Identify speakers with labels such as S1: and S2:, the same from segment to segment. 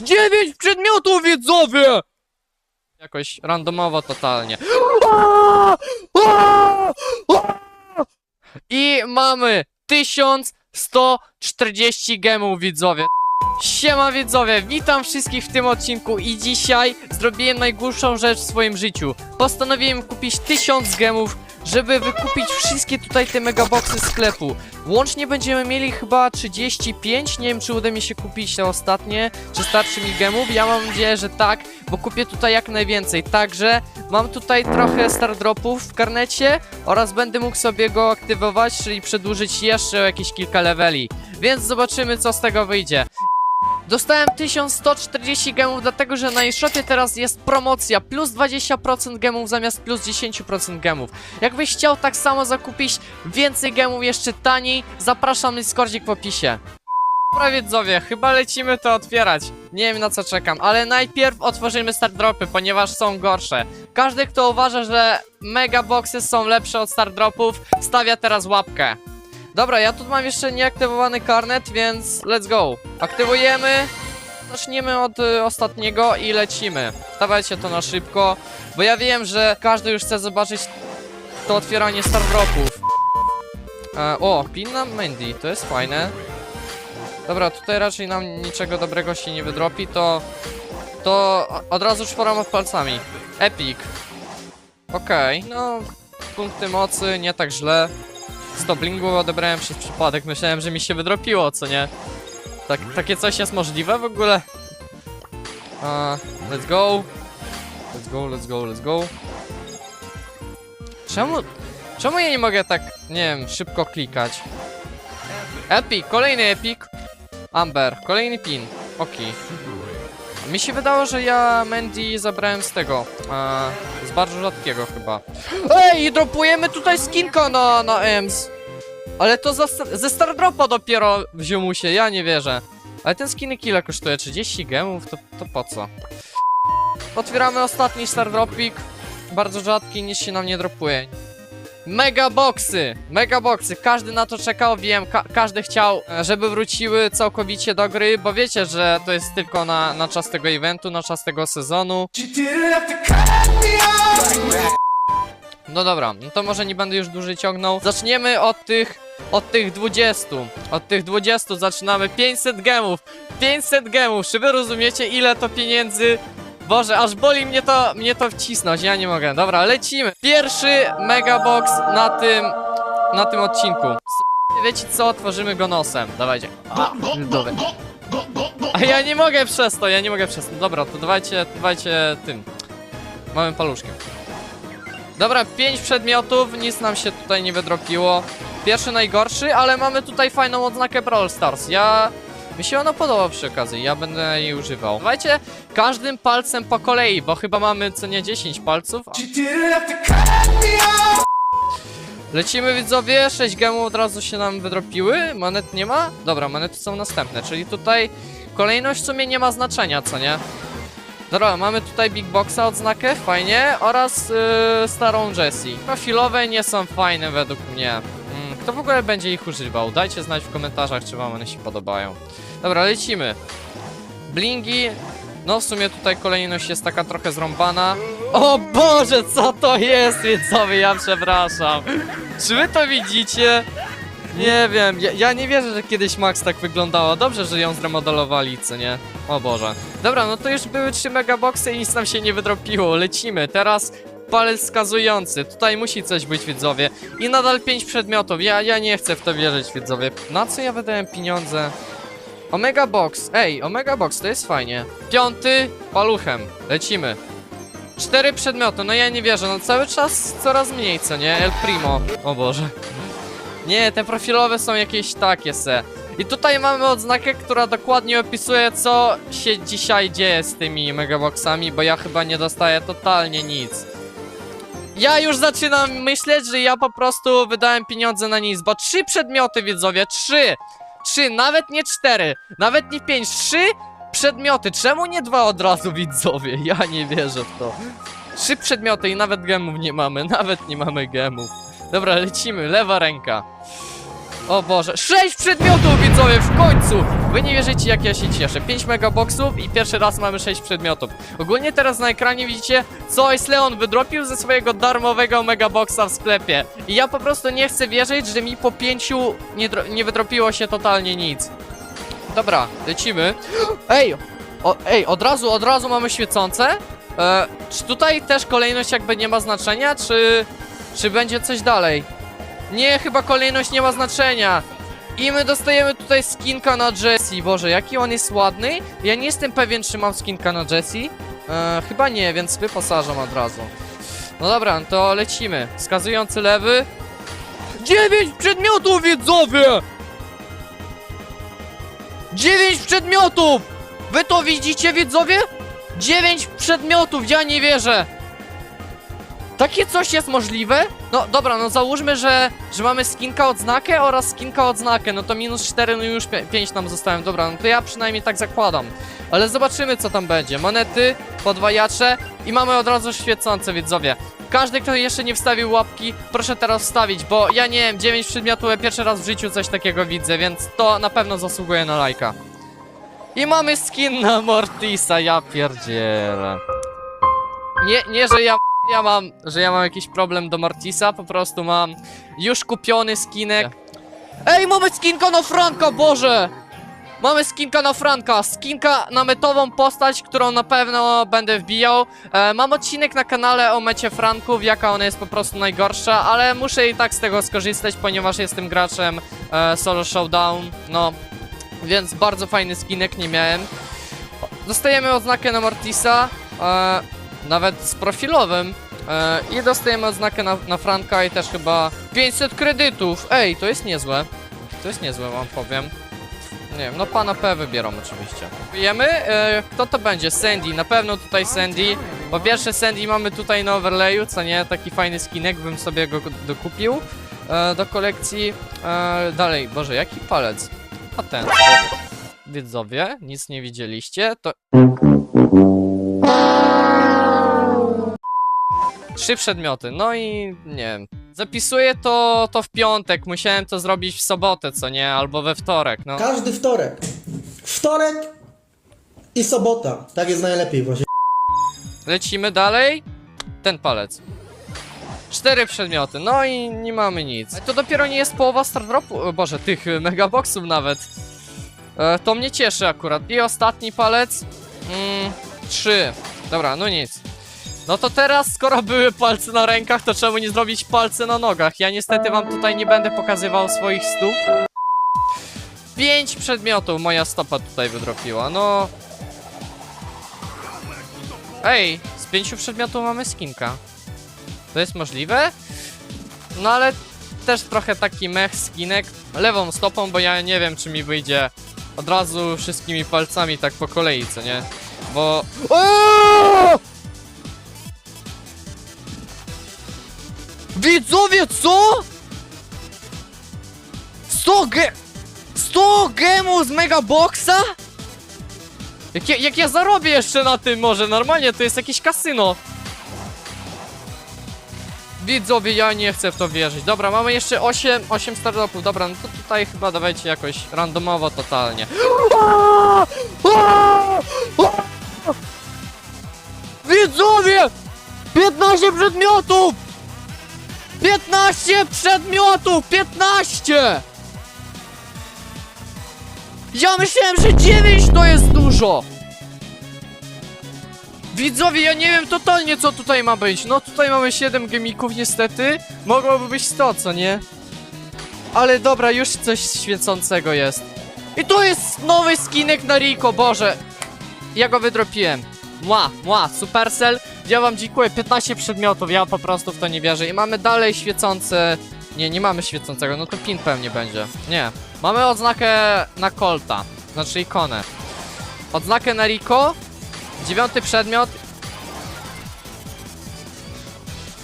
S1: 9 przedmiotów, widzowie! Jakoś randomowo totalnie. I mamy 1140 gemów, widzowie. Siema widzowie, witam wszystkich w tym odcinku i dzisiaj zrobiłem najgłupszą rzecz w swoim życiu. Postanowiłem kupić 1000 gemów, żeby wykupić wszystkie tutaj te megaboxy sklepu. Łącznie będziemy mieli chyba 35, nie wiem czy uda mi się kupić te ostatnie, czy starczy mi gemów, ja mam nadzieję, że tak, bo kupię tutaj jak najwięcej. Także mam tutaj trochę stardropów w karnecie oraz będę mógł sobie go aktywować, czyli przedłużyć jeszcze o jakieś kilka leveli. Więc zobaczymy co z tego wyjdzie. Dostałem 1140 gemów, dlatego że na eShopie teraz jest promocja plus 20% gemów zamiast plus 10% gemów. Jakbyś chciał tak samo zakupić więcej gemów jeszcze taniej, zapraszam na Discordzie w opisie. Dobra widzowie, chyba lecimy to otwierać. Nie wiem na co czekam, ale najpierw otworzymy start dropy, ponieważ są gorsze. Każdy kto uważa, że mega boxy są lepsze od start dropów, stawia teraz łapkę. Dobra, ja tu mam jeszcze nieaktywowany karnet, więc let's go. Aktywujemy. Zaczniemy od y, ostatniego i lecimy. Dawajcie to na szybko, bo ja wiem, że każdy już chce zobaczyć to otwieranie stardropów. E, o, pin na Mandy, to jest fajne. Dobra, tutaj raczej nam niczego dobrego się nie wydropi, to... To od razu czworoma palcami. Epic. Okej, no... Punkty mocy, nie tak źle. 100 blingu odebrałem przez przypadek, myślałem, że mi się wydropiło, co nie? Tak, takie coś jest możliwe w ogóle? Uh, let's go. Let's go, let's go, let's go. Czemu... Czemu ja nie mogę tak, nie wiem, szybko klikać? Epic, kolejny epic. Amber, kolejny pin. Okej. Mi się wydało, że ja Mandy zabrałem z tego. Z bardzo rzadkiego chyba. Ej, dropujemy tutaj skinka na, na EMS. Ale to za, ze Stardropa dopiero wziął się, ja nie wierzę. Ale ten skin ile kosztuje? 30 gemów? To, to po co? Otwieramy ostatni Stardropik. Bardzo rzadki, nic się nam nie dropuje. Mega boxy! Mega boxy! Każdy na to czekał, wiem, ka każdy chciał, żeby wróciły całkowicie do gry, bo wiecie, że to jest tylko na, na czas tego eventu, na czas tego sezonu. No dobra, no to może nie będę już dłużej ciągnął. Zaczniemy od tych, od tych 20. Od tych 20 zaczynamy 500 gemów. 500 gemów, czy wy rozumiecie ile to pieniędzy? Boże, aż boli mnie to, mnie to wcisnąć, ja nie mogę. Dobra, lecimy. Pierwszy megabox na tym, na tym odcinku. Wiecie co, otworzymy go nosem. Dawajcie. A, dobra. A ja nie mogę przez to, ja nie mogę przez to. Dobra, to dawajcie, dawajcie tym. Małym paluszkiem. Dobra, pięć przedmiotów, nic nam się tutaj nie wydropiło. Pierwszy najgorszy, ale mamy tutaj fajną odznakę Brawl Stars. Ja... Mi się ona podoba przy okazji, ja będę jej używał. Dawajcie każdym palcem po kolei, bo chyba mamy co nie 10 palców. Lecimy widzowie, 6 gemów od razu się nam wydropiły, monet nie ma? Dobra, monety są następne, czyli tutaj kolejność w sumie nie ma znaczenia, co nie? Dobra, mamy tutaj Big Boxa odznakę, fajnie, oraz yy, starą Jessie. Profilowe nie są fajne według mnie. Mm, kto w ogóle będzie ich używał? Dajcie znać w komentarzach, czy wam one się podobają. Dobra, lecimy. Blingi. No w sumie tutaj kolejność jest taka trochę zrąbana. O Boże, co to jest, widzowie, ja przepraszam. Czy wy to widzicie? Nie wiem, ja, ja nie wierzę, że kiedyś Max tak wyglądała. Dobrze, że ją zremodelowali, co nie? O Boże. Dobra, no to już były trzy megaboxy i nic nam się nie wydropiło. Lecimy. Teraz palec wskazujący. Tutaj musi coś być, widzowie. I nadal pięć przedmiotów. Ja, ja nie chcę w to wierzyć, widzowie. Na co ja wydałem pieniądze? Omega Box. Ej, Omega Box, to jest fajnie. Piąty, paluchem. Lecimy. Cztery przedmioty, no ja nie wierzę, no cały czas coraz mniej, co nie? El Primo. O Boże. Nie, te profilowe są jakieś takie se. I tutaj mamy odznakę, która dokładnie opisuje, co się dzisiaj dzieje z tymi megaboxami, bo ja chyba nie dostaję totalnie nic. Ja już zaczynam myśleć, że ja po prostu wydałem pieniądze na nic, bo trzy przedmioty, widzowie, trzy! Trzy, nawet nie cztery, nawet nie pięć, trzy przedmioty. Czemu nie dwa od razu, widzowie? Ja nie wierzę w to. Trzy przedmioty i nawet gemów nie mamy, nawet nie mamy gemów. Dobra, lecimy, lewa ręka. O Boże, 6 przedmiotów widzowie, w końcu! Wy nie wierzycie jak ja się cieszę. 5 megaboxów i pierwszy raz mamy 6 przedmiotów. Ogólnie teraz na ekranie widzicie, co Leon wydropił ze swojego darmowego megaboxa w sklepie. I ja po prostu nie chcę wierzyć, że mi po 5 nie, nie wydropiło się totalnie nic. Dobra, lecimy. Ej! O, ej, od razu, od razu mamy świecące. E, czy tutaj też kolejność jakby nie ma znaczenia, czy... Czy będzie coś dalej? Nie, chyba kolejność nie ma znaczenia. I my dostajemy tutaj skinka na Jessie. Boże, jaki on jest ładny. Ja nie jestem pewien, czy mam skinka na Jessie. E, chyba nie, więc wyposażam od razu. No dobra, no to lecimy. Wskazujący lewy. Dziewięć przedmiotów, widzowie! Dziewięć przedmiotów! Wy to widzicie, widzowie? Dziewięć przedmiotów, ja nie wierzę! Takie coś jest możliwe? No dobra, no załóżmy, że, że mamy skinka odznakę oraz skinka odznakę, no to minus 4, no już 5 nam zostałem, dobra, no to ja przynajmniej tak zakładam. Ale zobaczymy co tam będzie. Monety, podwajacze i mamy od razu świecące widzowie. Każdy, kto jeszcze nie wstawił łapki, proszę teraz wstawić, bo ja nie wiem, 9 przedmiotów, ja pierwszy raz w życiu coś takiego widzę, więc to na pewno zasługuje na lajka. I mamy skin na Mortisa, ja pierdzielę. Nie, nie, że ja ja mam, że ja mam jakiś problem do Mortisa, po prostu mam już kupiony skinek. Ej, mamy skinka na Franka, Boże! Mamy skinka na Franka, skinka na metową postać, którą na pewno będę wbijał. E, mam odcinek na kanale o mecie Franków, jaka ona jest po prostu najgorsza, ale muszę i tak z tego skorzystać, ponieważ jestem graczem e, Solo Showdown, no. Więc bardzo fajny skinek, nie miałem. Dostajemy odznakę na Mortisa, e, nawet z profilowym. E, I dostajemy odznakę na, na Franka i też chyba 500 kredytów. Ej, to jest niezłe. To jest niezłe, wam powiem. Nie wiem, no pana P wybieram oczywiście. Wiemy, e, kto to będzie? Sandy, na pewno tutaj Sandy. Po pierwsze Sandy mamy tutaj na overlayu, co nie? Taki fajny skinek, bym sobie go dokupił e, do kolekcji. E, dalej, Boże, jaki palec? A ten. Widzowie, nic nie widzieliście, to Trzy przedmioty, no i nie wiem. Zapisuję to, to w piątek, musiałem to zrobić w sobotę, co nie? Albo we wtorek, no.
S2: Każdy wtorek. Wtorek i sobota. Tak jest najlepiej właśnie.
S1: Lecimy dalej. Ten palec. Cztery przedmioty, no i nie mamy nic. To dopiero nie jest połowa Stardropu, o Boże, tych y, megaboxów nawet. E, to mnie cieszy akurat. I ostatni palec. Mm, trzy. Dobra, no nic. No to teraz, skoro były palce na rękach, to czemu nie zrobić palce na nogach? Ja niestety wam tutaj nie będę pokazywał swoich stóp. Pięć przedmiotów moja stopa tutaj wydropiła, no... Ej, z pięciu przedmiotów mamy skinka. To jest możliwe? No ale też trochę taki mech skinek lewą stopą, bo ja nie wiem czy mi wyjdzie od razu wszystkimi palcami tak po kolei, co nie? Bo... Eee! Widzowie, co? 100 ge... 100 gemów z Megaboxa? Jak ja, jak ja zarobię jeszcze na tym może, normalnie to jest jakieś kasyno. Widzowie, ja nie chcę w to wierzyć. Dobra, mamy jeszcze 8, 8 startupów. Dobra, no to tutaj chyba dawajcie jakoś randomowo totalnie. Widzowie! 15 przedmiotów! 15 przedmiotów! 15! Ja myślałem, że 9 to jest dużo! Widzowie, ja nie wiem totalnie co tutaj ma być. No tutaj mamy 7 gemików niestety. Mogłoby być 100, co nie? Ale dobra, już coś świecącego jest. I to jest nowy skinek na Rico, Boże. Ja go wydropiłem. Mła, mła, Supercell. Ja wam dziękuję, 15 przedmiotów, ja po prostu w to nie wierzę. I mamy dalej świecące... Nie, nie mamy świecącego, no to pin pewnie będzie. Nie. Mamy odznakę na Colta, znaczy ikonę. Odznakę na Rico. Dziewiąty przedmiot.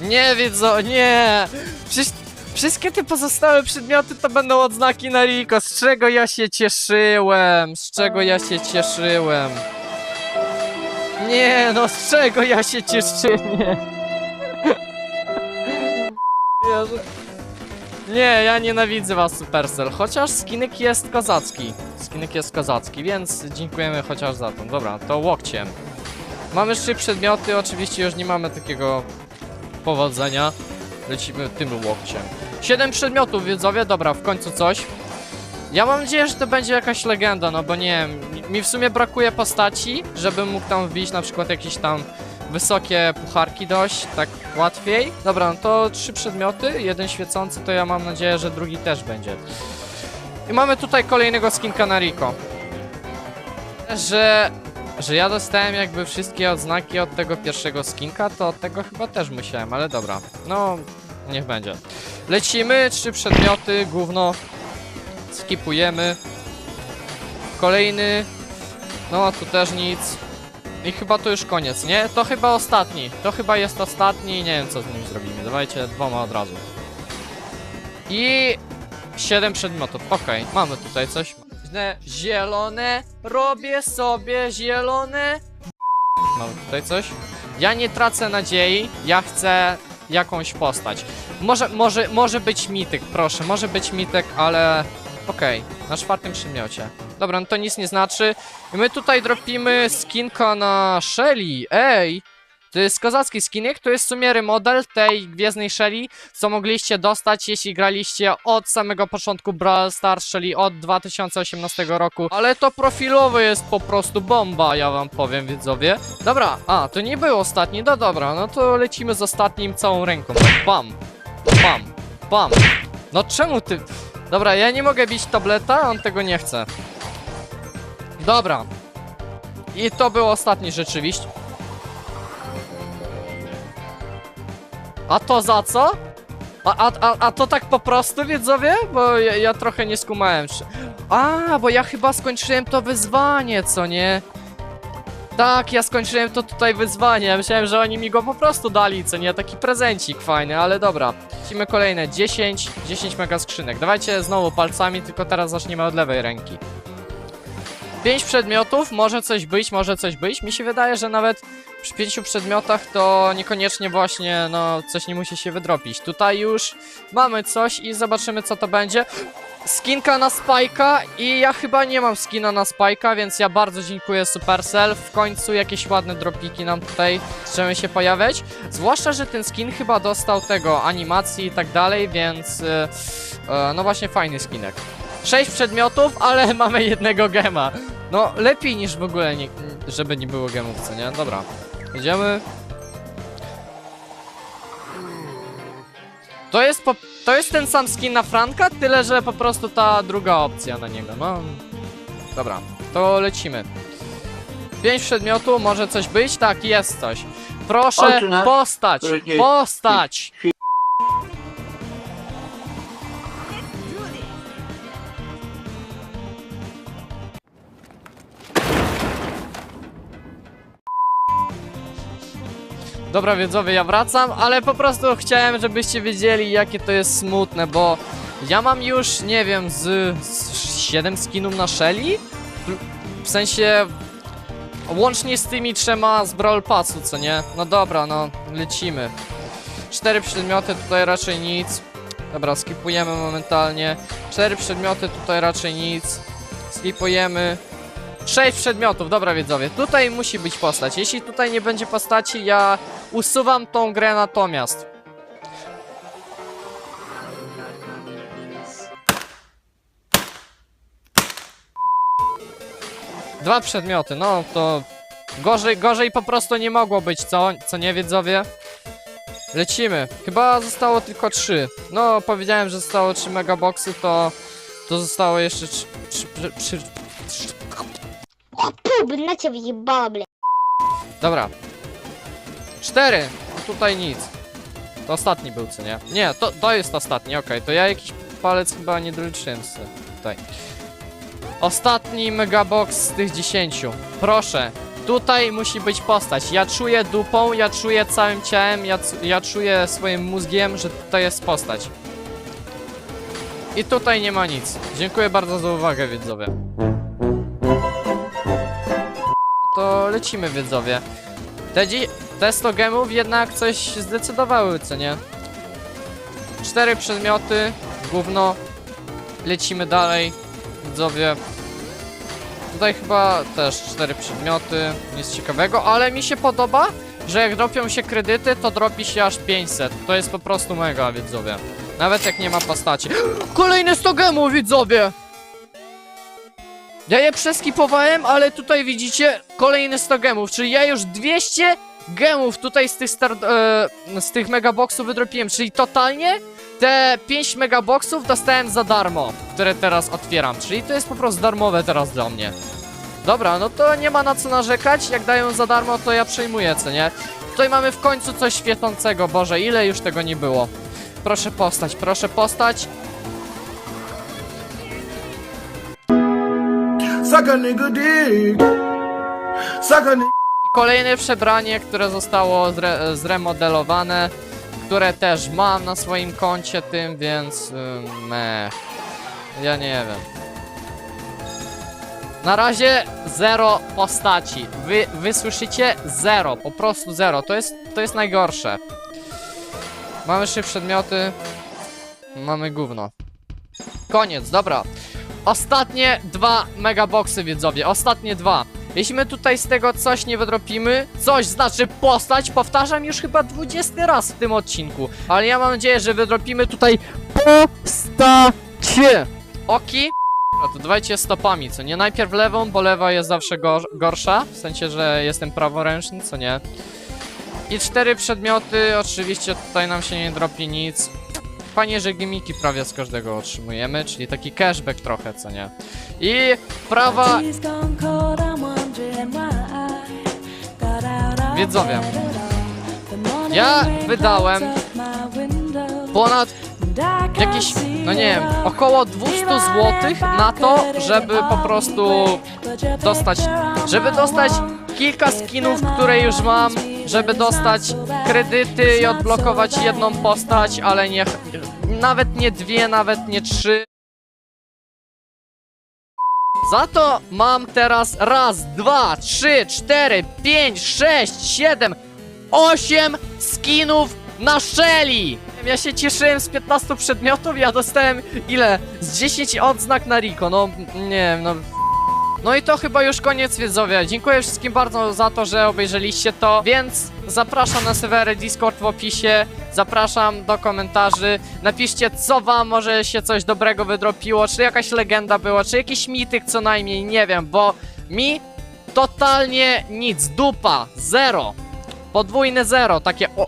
S1: Nie wiedzą, nie! Przecież wszystkie te pozostałe przedmioty to będą odznaki na Rico. Z czego ja się cieszyłem? Z czego ja się cieszyłem? Nie, no z czego ja się cieszę? Nie. Jezu. Nie, ja nienawidzę was Supercell, chociaż skinek jest kozacki. Skinek jest kozacki, więc dziękujemy chociaż za to. Dobra, to łokciem. Mamy trzy przedmioty, oczywiście już nie mamy takiego powodzenia. Lecimy tym łokciem. Siedem przedmiotów, widzowie, dobra, w końcu coś. Ja mam nadzieję, że to będzie jakaś legenda, no bo nie wiem, mi- w sumie brakuje postaci, żebym mógł tam wbić na przykład jakieś tam wysokie pucharki dość, tak łatwiej. Dobra, no to trzy przedmioty, jeden świecący, to ja mam nadzieję, że drugi też będzie. I mamy tutaj kolejnego skinka na. Że, że ja dostałem jakby wszystkie odznaki od tego pierwszego skinka, to od tego chyba też musiałem, ale dobra. No, niech będzie. Lecimy, trzy przedmioty, gówno. Skipujemy. Kolejny. No, tu też nic. I chyba to już koniec, nie? To chyba ostatni. To chyba jest ostatni i nie wiem co z nim zrobimy. Dawajcie dwoma od razu. I... Siedem przedmiotów. Okej, mamy tutaj coś. Zielone. Robię sobie zielone. Mamy tutaj coś. Ja nie tracę nadziei. Ja chcę jakąś postać. Może, może, może być mityk, proszę. Może być mityk, ale... Okej, na czwartym przedmiocie. Dobra, no to nic nie znaczy. I my tutaj dropimy skinka na Shelly. Ej! To jest kozacki skinek, to jest w sumie remodel tej gwiezdnej Shelly, co mogliście dostać, jeśli graliście od samego początku Brawl Stars, czyli od 2018 roku. Ale to profilowy jest po prostu bomba, ja wam powiem, widzowie. Dobra, a, to nie był ostatni, no dobra, no to lecimy z ostatnim całą ręką. Bam, bam, bam. No czemu ty... Dobra, ja nie mogę bić tableta, on tego nie chce. Dobra. I to był ostatni rzeczywiście. A to za co? A, a, a, a to tak po prostu, widzowie? Bo ja, ja trochę nie skumałem. czy- A, bo ja chyba skończyłem to wyzwanie, co nie? Tak, ja skończyłem to tutaj wyzwanie. Ja myślałem, że oni mi go po prostu dali, co nie? Taki prezencik fajny, ale dobra. Lecimy kolejne 10, 10 mega skrzynek. Dawajcie znowu palcami, tylko teraz zaczniemy od lewej ręki. 5 przedmiotów, może coś być, może coś być. Mi się wydaje, że nawet przy pięciu przedmiotach to niekoniecznie właśnie, no, coś nie musi się wydropić. Tutaj już mamy coś i zobaczymy, co to będzie. Skinka na Spike'a i ja chyba nie mam skina na Spike'a, więc ja bardzo dziękuję Supercell. W końcu jakieś ładne dropiki nam tutaj zaczęły się pojawiać. Zwłaszcza, że ten skin chyba dostał tego animacji i tak dalej, więc e, e, no właśnie fajny skinek. 6 przedmiotów, ale mamy jednego gema. No, lepiej niż w ogóle, nie, żeby nie było gemów, co nie? Dobra, idziemy. To jest po, to jest ten sam skin na Franka, tyle że po prostu ta druga opcja na niego, no. Dobra, to lecimy. 5 przedmiotów, może coś być? Tak, jest coś. Proszę, postać, postać! Dobra widzowie, ja wracam, ale po prostu chciałem, żebyście wiedzieli jakie to jest smutne, bo ja mam już, nie wiem, z, z 7 skinów na Shelly? W sensie łącznie z tymi trzema z Brawl Passu, co nie? No dobra, no, lecimy. Cztery przedmioty, tutaj raczej nic. Dobra, skipujemy momentalnie. Cztery przedmioty, tutaj raczej nic. Skipujemy. Sześć przedmiotów, dobra widzowie. Tutaj musi być postać. Jeśli tutaj nie będzie postaci, ja Usuwam tą grę natomiast. Dwa przedmioty, no to... Gorzej, gorzej po prostu nie mogło być, co? Co nie, widzowie? Lecimy. Chyba zostało tylko trzy. No, powiedziałem, że zostało trzy megaboxy, to... To zostało jeszcze trzy... trzy, trzy, trzy.
S3: Na ciebie
S1: Dobra, Cztery. No tutaj nic. To ostatni był, co nie? Nie, to, to jest ostatni, okej. To ja jakiś palec chyba nie doliczyłem sobie tutaj. Ostatni megabox z tych dziesięciu. Proszę. Tutaj musi być postać. Ja czuję dupą, ja czuję całym ciałem, ja, ja czuję swoim mózgiem, że to jest postać. I tutaj nie ma nic. Dziękuję bardzo za uwagę, widzowie. To lecimy, widzowie. Te, te 100 gemów jednak coś zdecydowały, co nie? Cztery przedmioty, gówno. Lecimy dalej, widzowie. Tutaj chyba też cztery przedmioty, nic ciekawego, ale mi się podoba, że jak dropią się kredyty, to dropi się aż 500. To jest po prostu mega, widzowie. Nawet jak nie ma postaci. Kolejne 100 gemów, widzowie! Ja je przeskipowałem, ale tutaj widzicie kolejne 100 gemów, czyli ja już 200 gemów tutaj z tych, star e, z tych wydropiłem, czyli totalnie te 5 megaboxów dostałem za darmo, które teraz otwieram, czyli to jest po prostu darmowe teraz dla mnie. Dobra, no to nie ma na co narzekać, jak dają za darmo, to ja przejmuję, co nie? Tutaj mamy w końcu coś świecącego, Boże, ile już tego nie było. Proszę postać, proszę postać.
S4: Suck a nigga dick. Suck a nigga.
S1: Kolejne przebranie, które zostało zre zremodelowane, które też mam na swoim koncie tym, więc ym, meh. Ja nie wiem. Na razie zero postaci. Wy, wy słyszycie? Zero, po prostu zero. To jest, to jest najgorsze. Mamy trzy przedmioty. Mamy gówno. Koniec, dobra. Ostatnie dwa megaboxy, widzowie. Ostatnie dwa. Jeśli my tutaj z tego coś nie wydropimy, coś znaczy postać, powtarzam już chyba 20 raz w tym odcinku. Ale ja mam nadzieję, że wydropimy tutaj postacie. Oki? To dawajcie stopami, co nie? Najpierw lewą, bo lewa jest zawsze gor gorsza. W sensie, że jestem praworęczny, co nie? I cztery przedmioty, oczywiście tutaj nam się nie dropi nic. Fajnie, że gimiki prawie z każdego otrzymujemy, czyli taki cashback trochę, co nie? I prawa... Widzowie, ja wydałem ponad jakieś, no nie wiem, około 200 zł na to, żeby po prostu dostać, żeby dostać kilka skinów, które już mam, żeby dostać kredyty i odblokować jedną postać, ale nie, nawet nie dwie, nawet nie trzy. Za to mam teraz raz, dwa, trzy, cztery, pięć, sześć, siedem, osiem skinów na Shelly! Ja się cieszyłem z 15 przedmiotów, ja dostałem ile? Z 10 odznak na Rico, no nie wiem, no... No i to chyba już koniec widzowie. Dziękuję wszystkim bardzo za to, że obejrzeliście to, więc zapraszam na serwery Discord w opisie, zapraszam do komentarzy, napiszcie co wam może się coś dobrego wydropiło, czy jakaś legenda była, czy jakiś mityk co najmniej, nie wiem, bo mi totalnie nic, dupa, zero, podwójne zero, takie o...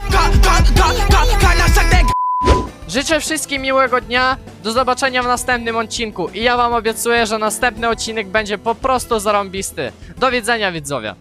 S1: Życzę wszystkim miłego dnia, do zobaczenia w następnym odcinku i ja wam obiecuję, że następny odcinek będzie po prostu zarąbisty. Do widzenia widzowie.